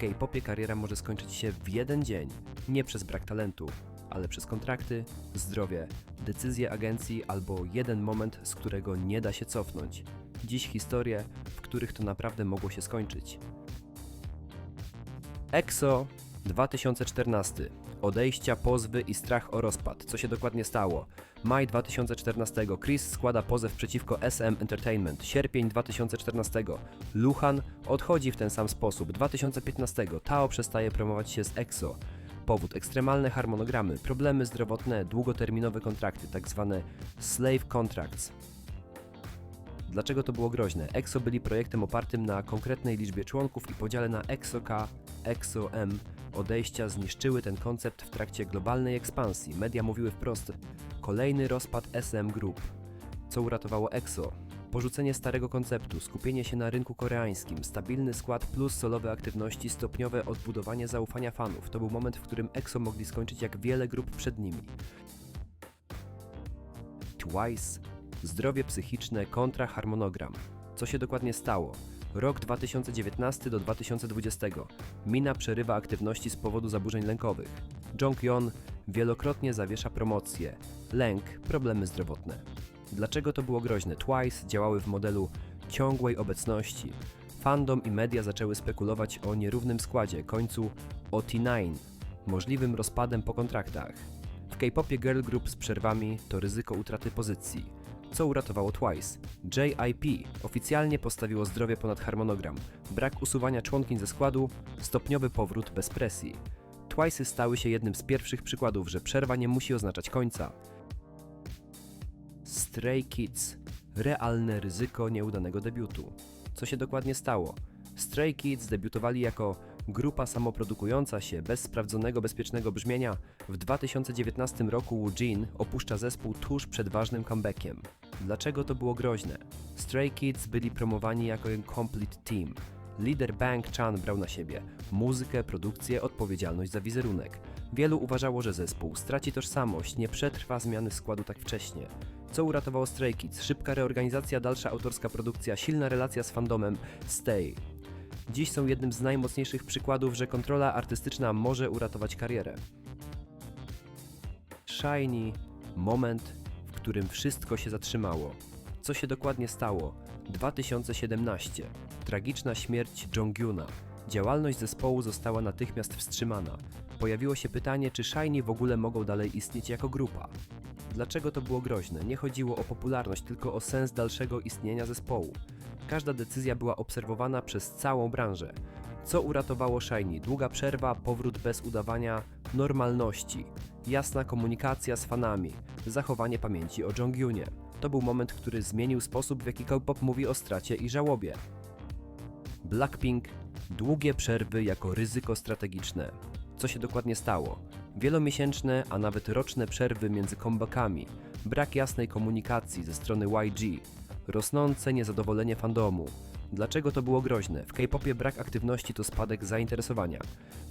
K-popie kariera może skończyć się w jeden dzień. Nie przez brak talentu, ale przez kontrakty, zdrowie, decyzje agencji albo jeden moment, z którego nie da się cofnąć. Dziś historie, w których to naprawdę mogło się skończyć. EXO 2014. Odejścia, pozwy i strach o rozpad. Co się dokładnie stało? Maj 2014. Chris składa pozew przeciwko SM Entertainment. Sierpień 2014. Luhan odchodzi w ten sam sposób. 2015. Tao przestaje promować się z EXO. Powód ekstremalne harmonogramy, problemy zdrowotne, długoterminowe kontrakty, tak zwane slave contracts. Dlaczego to było groźne? EXO byli projektem opartym na konkretnej liczbie członków i podziale na EXO-K, EXO-M. Odejścia zniszczyły ten koncept w trakcie globalnej ekspansji. Media mówiły wprost: kolejny rozpad SM Group. Co uratowało EXO? Porzucenie starego konceptu, skupienie się na rynku koreańskim, stabilny skład plus solowe aktywności, stopniowe odbudowanie zaufania fanów. To był moment, w którym EXO mogli skończyć jak wiele grup przed nimi. Twice, zdrowie psychiczne kontra harmonogram. Co się dokładnie stało? Rok 2019 do 2020. Mina przerywa aktywności z powodu zaburzeń lękowych. Jonghyun wielokrotnie zawiesza promocję. Lęk, problemy zdrowotne. Dlaczego to było groźne? Twice działały w modelu ciągłej obecności. Fandom i media zaczęły spekulować o nierównym składzie, końcu OT9, możliwym rozpadem po kontraktach. W K-popie girl group z przerwami to ryzyko utraty pozycji. Co uratowało Twice? JIP oficjalnie postawiło zdrowie ponad harmonogram. Brak usuwania członkiń ze składu, stopniowy powrót bez presji. Twice stały się jednym z pierwszych przykładów, że przerwa nie musi oznaczać końca. Stray Kids. Realne ryzyko nieudanego debiutu. Co się dokładnie stało? Stray Kids debiutowali jako grupa samoprodukująca się bez sprawdzonego bezpiecznego brzmienia. W 2019 roku Woo Jin opuszcza zespół tuż przed ważnym comebackiem. Dlaczego to było groźne? Stray Kids byli promowani jako Complete Team. Lider Bang Chan brał na siebie muzykę, produkcję, odpowiedzialność za wizerunek. Wielu uważało, że zespół straci tożsamość, nie przetrwa zmiany składu tak wcześnie. Co uratowało Stray Kids? Szybka reorganizacja, dalsza autorska produkcja, silna relacja z fandomem Stay. Dziś są jednym z najmocniejszych przykładów, że kontrola artystyczna może uratować karierę. Shiny, moment, w którym wszystko się zatrzymało. Co się dokładnie stało? 2017. Tragiczna śmierć Jonghyuna. Działalność zespołu została natychmiast wstrzymana. Pojawiło się pytanie, czy Shiny w ogóle mogą dalej istnieć jako grupa. Dlaczego to było groźne? Nie chodziło o popularność, tylko o sens dalszego istnienia zespołu. Każda decyzja była obserwowana przez całą branżę. Co uratowało Shiny? Długa przerwa, powrót bez udawania normalności, jasna komunikacja z fanami, zachowanie pamięci o Jonghyunie. To był moment, który zmienił sposób, w jaki K-pop mówi o stracie i żałobie. Blackpink długie przerwy jako ryzyko strategiczne. Co się dokładnie stało? Wielomiesięczne, a nawet roczne przerwy między comebackami, brak jasnej komunikacji ze strony YG, rosnące niezadowolenie fandomu. Dlaczego to było groźne? W K-popie brak aktywności to spadek zainteresowania.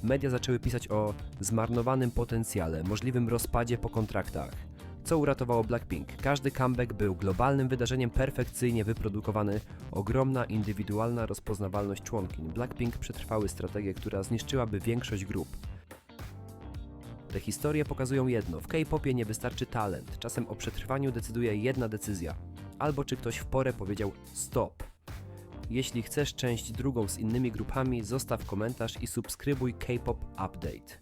Media zaczęły pisać o zmarnowanym potencjale, możliwym rozpadzie po kontraktach. Co uratowało Blackpink? Każdy comeback był globalnym wydarzeniem perfekcyjnie wyprodukowany, ogromna indywidualna rozpoznawalność członkiń. Blackpink przetrwały strategię, która zniszczyłaby większość grup. Te historie pokazują jedno: w K-popie nie wystarczy talent. Czasem o przetrwaniu decyduje jedna decyzja. Albo czy ktoś w porę powiedział stop. Jeśli chcesz część drugą z innymi grupami, zostaw komentarz i subskrybuj K-pop Update.